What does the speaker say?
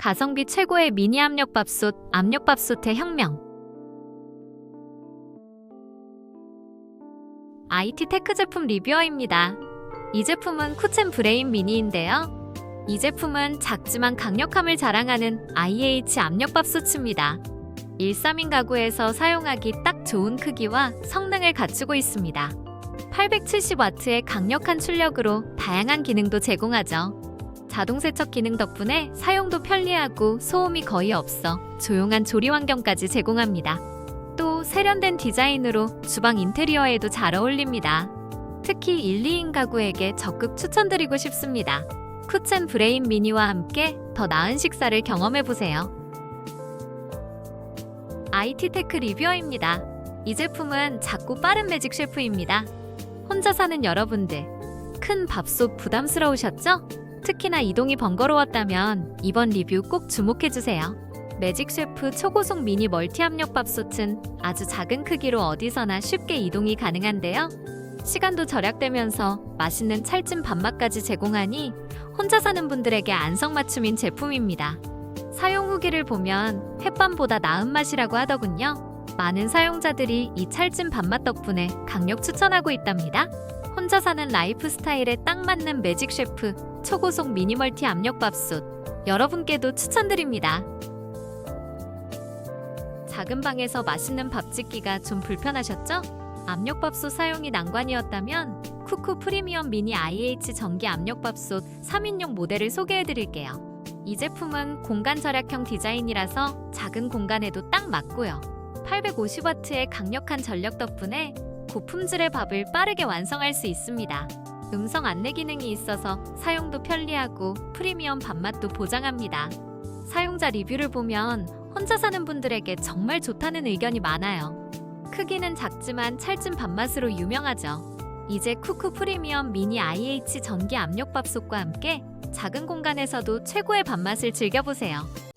가성비 최고의 미니 압력밥솥, 압력밥솥의 혁명. IT 테크 제품 리뷰어입니다. 이 제품은 쿠첸 브레인 미니인데요. 이 제품은 작지만 강력함을 자랑하는 IH 압력밥솥입니다. 1, 3인 가구에서 사용하기 딱 좋은 크기와 성능을 갖추고 있습니다. 870W의 강력한 출력으로 다양한 기능도 제공하죠. 자동 세척 기능 덕분에 사용도 편리하고 소음이 거의 없어 조용한 조리 환경까지 제공합니다. 또 세련된 디자인으로 주방 인테리어에도 잘 어울립니다. 특히 1, 2인 가구에게 적극 추천드리고 싶습니다. 쿠첸 브레인 미니와 함께 더 나은 식사를 경험해 보세요. IT 테크 리뷰어입니다. 이 제품은 작고 빠른 매직 셰프입니다. 혼자 사는 여러분들, 큰 밥솥 부담스러우셨죠? 특히나 이동이 번거로웠다면 이번 리뷰 꼭 주목해 주세요. 매직 셰프 초고속 미니 멀티 압력 밥솥은 아주 작은 크기로 어디서나 쉽게 이동이 가능한데요. 시간도 절약되면서 맛있는 찰진 밥맛까지 제공하니 혼자 사는 분들에게 안성맞춤인 제품입니다. 사용 후기를 보면 햇밤보다 나은 맛이라고 하더군요. 많은 사용자들이 이 찰진 밥맛 덕분에 강력 추천하고 있답니다. 혼자 사는 라이프 스타일에 딱 맞는 매직 셰프 초고속 미니멀티 압력밥솥 여러분께도 추천드립니다. 작은 방에서 맛있는 밥 짓기가 좀 불편하셨죠? 압력밥솥 사용이 난관이었다면 쿠쿠 프리미엄 미니 IH 전기 압력밥솥 3인용 모델을 소개해드릴게요. 이 제품은 공간 절약형 디자인이라서 작은 공간에도 딱 맞고요. 850W의 강력한 전력 덕분에 고품질의 밥을 빠르게 완성할 수 있습니다. 음성 안내 기능이 있어서 사용도 편리하고 프리미엄 밥맛도 보장합니다. 사용자 리뷰를 보면 혼자 사는 분들에게 정말 좋다는 의견이 많아요. 크기는 작지만 찰진 밥맛으로 유명하죠. 이제 쿠쿠 프리미엄 미니 IH 전기 압력밥솥과 함께 작은 공간에서도 최고의 밥맛을 즐겨보세요.